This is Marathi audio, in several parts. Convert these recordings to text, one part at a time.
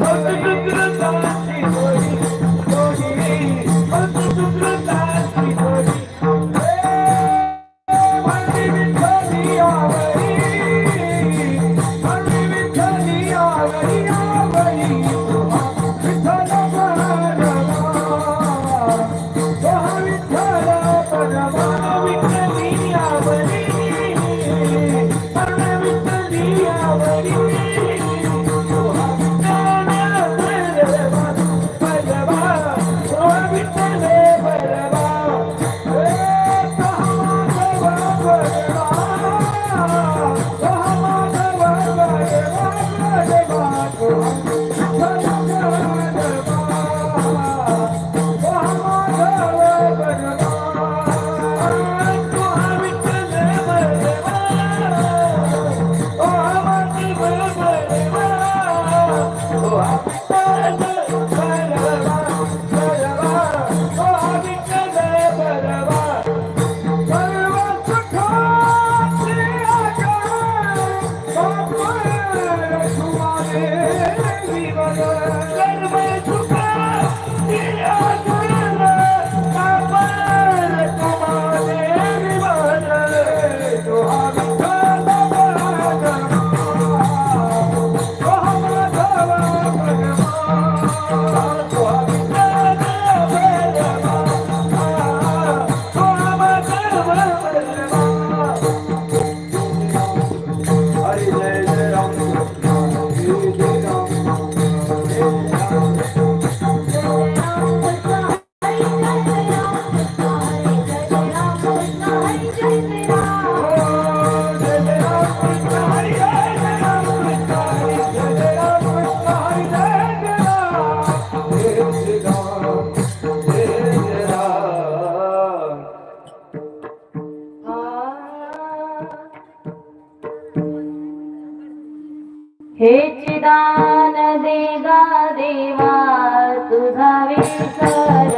போய் Lord. हेच दान देगा देवा तुझा विसर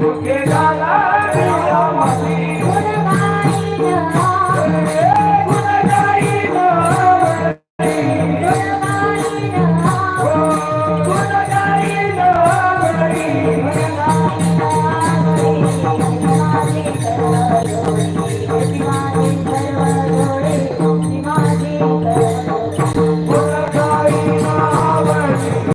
porque